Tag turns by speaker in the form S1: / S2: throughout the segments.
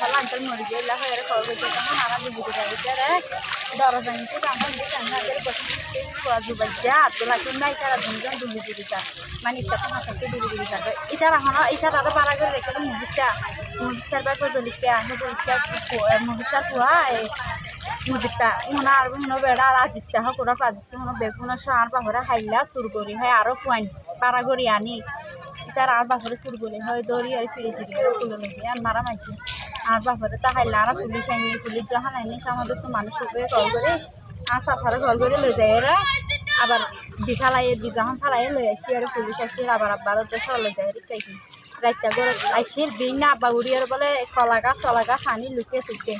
S1: ভালো আনতে মরে গিয়ে এলা হয়ে খবর হয়েছে তখন আরা বুঝি দিতে এটারে দরজা নিতে জানা নিতে জানা এর বসে যা আব্দুল হাকিম ভাই তারা দুজন দুলি দিদি যা মানে ইচ্ছা তো হাসানকে দুলি দিদি যা এটা রাখনো এটা তারা পারা করে রেখে মুভিসা মুভিসার বাই ফজলিকা ফজলিকা মুভিসার পুয়া মুদিটা মনে আর মনে বেড়া আর আজিসা হোক ওরা আজিসা মনে বেগুন সার বাহরা হাইলা সুর করি হয় আরও ফুয়াইন পারা করি আনি তার আর বাপরে চুর গলে হয় দড়ি আর ফিরে ফিরে আর মারা মারছে আর বাপরে তা হাইলা আর পুলিশ আইনি পুলিশ যখন আইনি আমাদের তো মানুষকে কল করে আর সাফারে কল করে লই যায় এরা। আবার দি ফালাই দি যখন ফালাই লই আসি আর পুলিশ আসি আবার আব্বার উদ্দেশ্য লই যায় তাই কি রাইতা করে আইসির বিন না আব্বা উড়িয়ার বলে কলা গাছ কলা গাছ আনি লুকিয়ে তুলতে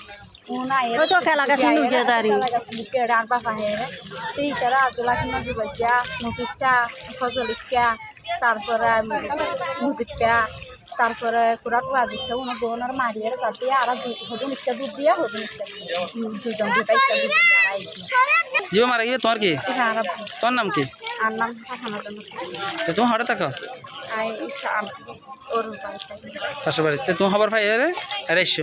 S1: তারপরে মুজিকা তারপরে কুড়া টুয়া দিচ্ছে উনি বোনের মারিয়ে তাতে আর হদুন ইচ্ছা দুধ দিয়ে হদুন ইচ্ছা দুজন দুটা ইচ্ছা দুধ আর
S2: জীব মারা গিয়ে তোমার কি?
S1: আর
S2: তোর নাম কি?
S1: আর নাম
S2: তো তুমি হঠাৎ থাকো?
S1: বাড়িতে।
S2: পাশের বাড়িতে তুমি খবর পাই আরে? আরে এসো।